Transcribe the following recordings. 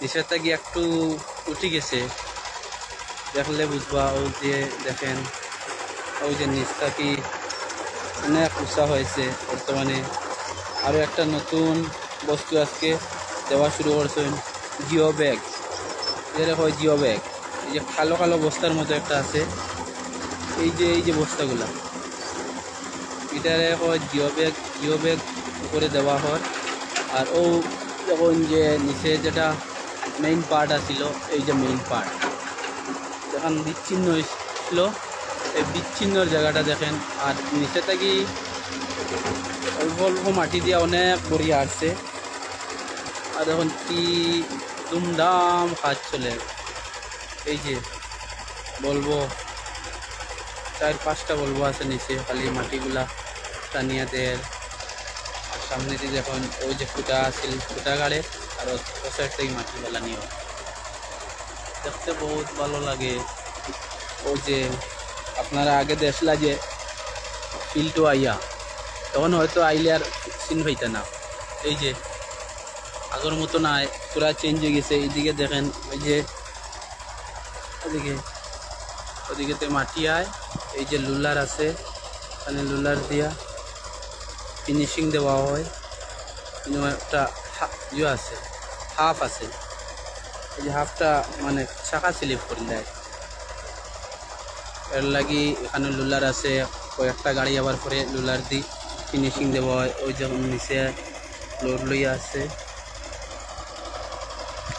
নিচেরটা গিয়ে একটু উঠে গেছে? দেখলে বুঝবা ওই যে দেখেন, ওই যে নিচটা কি অনেক উঁচা হয়েছে। বর্তমানে আরও একটা নতুন বস্তু আজকে দেওয়া শুরু করছেন জিও ব্যাগ। যেটা হয় জিও ব্যাগ। এই যে কালো কালো বস্তার মতো একটা আছে। এই যে এই যে বস্তাগুলা। এটারে হয় জিও ব্যাগ জিও ব্যাগ করে দেওয়া হয়। আর ও যখন যে নিচে যেটা মেইন পার্ট আছিল এই যে মেইন পার্ট যখন বিচ্ছিন্ন হয়েছিল, এই বিচ্ছিন্নর জায়গাটা দেখেন, আর নিচে থাকি অল্প অল্প মাটি দিয়ে অনেক বড়িয়া আসছে। আর এখন কি দুমদাম কাজ চলে। এই যে বলব, চার পাঁচটা বলব আছে নিচে, খালি মাটিগুলা টানিয়া সামনে দিয়ে যখন ওই যে ফুটা আছিল ফুটা গাড়ে, আর ও সাইড থেকে মাটি বেলা নিও দেখতে বহুত ভালো লাগে। ওই যে আপনারা আগে দেখলা যে ফিল্ডটো আইয়া, তখন হয়তো আইলে আর চিন পাইতে না। এই যে আগের মতো নাই পুরা চেঞ্জ হয়ে গেছে। এইদিকে দেখেন, ওই যে ওদিকে, ওদিকেতে মাটি আয়, এই যে লুলার আছে এখানে লুলার দিয়া ফিনিশিং দেওয়া হয়। কিন্তু একটা হা- ইয়ে আছে হাফ আছে। এই যে হাফটা মানে চাকা স্লিপ করে দেয়। এর লাগি এখানে লুলার আছে, কয়েকটা গাড়ি আবার পরে লুলার দি ফিনিশিং দেওয়া হয়। ওই যখন নিচে লোড লইয়া আছে।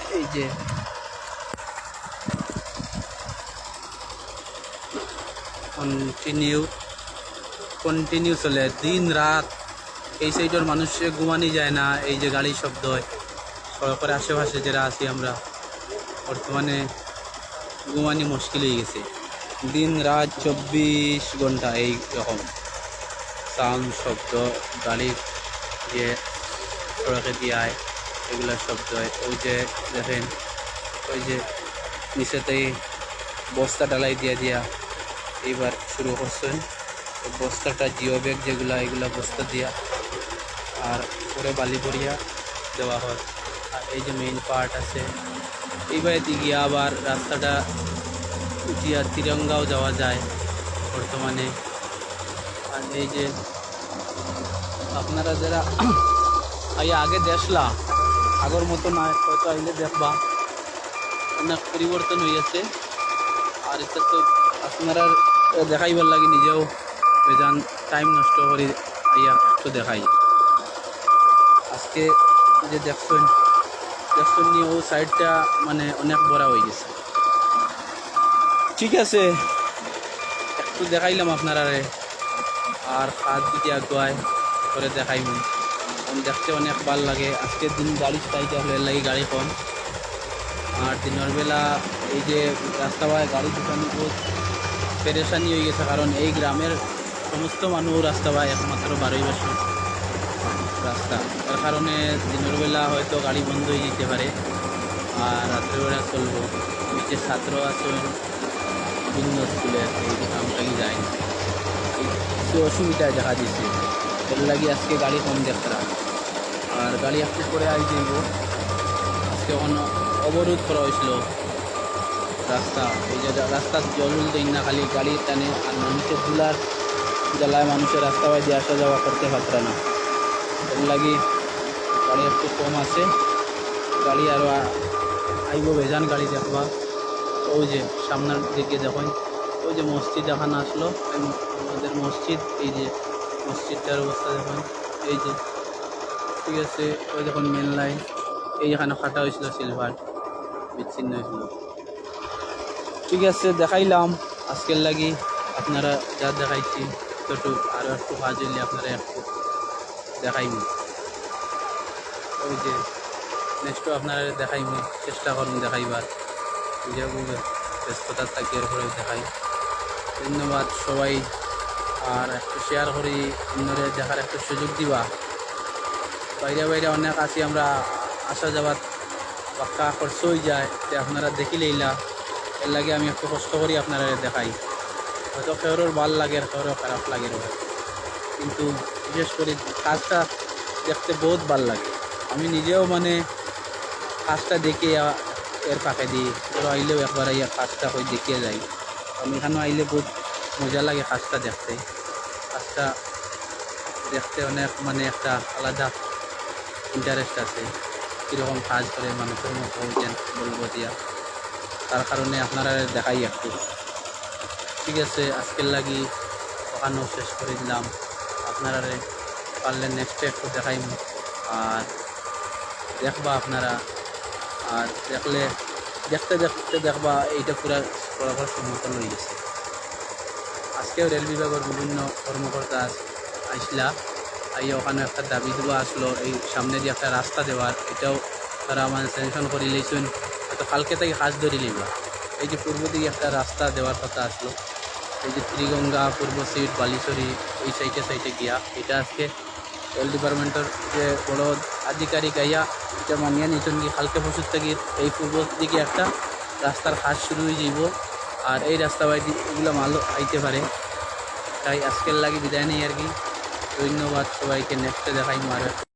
এই যে। কন্টিনিউ কন্টিনিউ চলে। দিন, রাত এই সাইডের মানুষে ঘুমানি যায় না, এই যে গাড়ি শব্দ হয়। আশেপাশে যারা আছি আমরা, বর্তমানে ঘুমানি মুশকিল হয়ে গেছে। দিন রাত চব্বিশ ঘণ্টা এই রকম। সাউন্ড শব্দ গাড়ির যে সড়কে দিয়ে আয়, এগুলো শব্দ হয়। ওই যে দেখেন, ওই যে নিচেতেই বস্তা ডালাই দিয়া দিয়া এইবার শুরু করছেন। বস্তাটা জিও ব্যাগ যেগুলা, এগুলা বস্তা দিয়া আর পরে বালি ভরিয়া দেওয়া হয়। আর এই যে মেইন পার্ট আছে, এইবার গিয়ে আবার রাস্তাটা উঠিয়া তিরঙ্গাও যাওয়া যায় বর্তমানে। আর এই যে আপনারা যারা আই আগে দেখলা, আগের মতো না, হয়তো আইলে দেখবা, অনেক পরিবর্তন হয়েছে আর এটা তো আপনারা দেখাইবার লাগে নিজেও, বেজান টাইম নষ্ট করে আইয়া একটু দেখাই। আজকে যে দেখছেন দেখছেন নিয়ে ও সাইডটা মানে অনেক বড় হয়ে গেছে। ঠিক আছে। একটু দেখাইলাম আপনারা আর হাত দিকে আগুয়ায় করে দেখাইম। কারণ দেখতে অনেক ভালো লাগে। আজকের দিন গাড়ি চাইতে হলে লাগে গাড়ি কম। আর দিনের বেলা এই যে রাস্তা বায় গাড়ি ঢুকানো বহুত পেরেশানি হয়ে গেছে কারণ এই গ্রামের সমস্ত মানুষ রাস্তা বায় একমাত্র বারোই বছর রাস্তা। কারণে দিনের বেলা হয়তো গাড়ি বন্ধ হয়ে যেতে পারে। আর রাত্রেবেলা চলবো। ওই যে ছাত্র আছেন, বিভিন্ন স্কুলে এই যে কামটাকি যায় কিছু অসুবিধায় দেখা দিচ্ছে। এর লাগে আজকে গাড়ি কম দেখতে আর গাড়ি একটু করে আই যাইব। আজকে অন অবরোধ করা হয়েছিল। রাস্তা, এই যে রাস্তার জল দেই না খালি গাড়ি টানে, আর মানুষের দুলার জ্বালায় মানুষের রাস্তা বাইরে আসা যাওয়া করতে পারত না। এর লাগি গাড়ি একটু কম আছে। গাড়ি আরও আইব বেজান গাড়ি দেখবা। ওই যে সামনের দিকে দেখুন। ওই যে মসজিদ এখন আসলো। আমাদের মসজিদ, এই যে মসজিদটার অবস্থা দেখুন। এই যে, ঠিক আছে, ওই দেখুন মেন লাইন এই এখানে কাটা হয়েছিল সিলভার বিচ্ছিন্ন হয়েছিল। ঠিক আছে, দেখাইলাম। আজকের লাগি আপনারা যা দেখাইছি একটু আরও একটু কাজ হইলে আপনারা একটু দেখাইব ওই যে নেক্সটও আপনারা দেখাইব চেষ্টা করুন দেখাইবার। যেভাবে ব্যস্ততা থাকি এরপরে দেখাই। ধন্যবাদ সবাই, আর একটু শেয়ার করি, অন্যরে দেখার একটু সুযোগ দিবা। বাইরে বাইরে অনেক আছি, আমরা আসা যাওয়ার পাক্কা খরচ হয়ে যায় যে আপনারা দেখিলেইলা এর লাগে আমি একটু কষ্ট করি আপনারা দেখাই। হয়তো কেউর ভালো লাগে, আর খারাপ লাগে। কিন্তু বিশেষ করে কাজটা দেখতে বহুত ভালো লাগে। আমি নিজেও মানে কাজটা দেখে এর পাখে দিই। ওরা আইলেও একবার আইয়া কাজটা হয়ে দেখিয়ে যাই। আমি এখানেও আইলে বহুত মজা লাগে কাজটা দেখতে। কাজটা দেখতে অনেক মানে একটা আলাদা ইন্টারেস্ট আছে। কীরকম কাজ করে, মানুষের মতো বলব দিয়া। তার কারণে আপনারা দেখাই একটু। ঠিক আছে, আজকের লাগি ওখানেও শেষ করে দিলাম। আপনারা পারলে নেক্সট একটু দেখাইম। আর দেখবা আপনারা। আর দেখলে, দেখতে দেখতে দেখবা এইটা পুরা বরাবর সমতল হয়ে গেছে। আজকেও রেল বিভাগের বিভিন্ন কর্মকর্তা আসলা আইয়া ওখানে একটা দাবি দেওয়া আসলো, এই সামনে দিয়ে একটা রাস্তা দেওয়ার, এটাও তারা মানে স্যাংশন করে লিয়েছেন হয়তো কালকে থেকে কাজ ধরে লিবা এই যে পূর্ব দিকে একটা রাস্তা দেওয়ার কথা আসলো। এই যে ত্রিগঙ্গা, পূর্ব সিট বালিচরি এই সাইডে সাইডে গিয়া, এটা আজকে রেল ডিপার্টমেন্টের যে বড় আধিকারিক আইয়া এটা মানিয়ে নিতুন কি হালকা পরশুর থেকে এই পূর্ব দিকে একটা রাস্তার হাট শুরু হয়ে যাইব। আর এই রাস্তা বাইদি এগুলো মাল আইতে পারে। তাই আজকের লাগে বিদায় নেই আর কি। ধন্যবাদ সবাইকে, নেক্সটে দেখাই মারে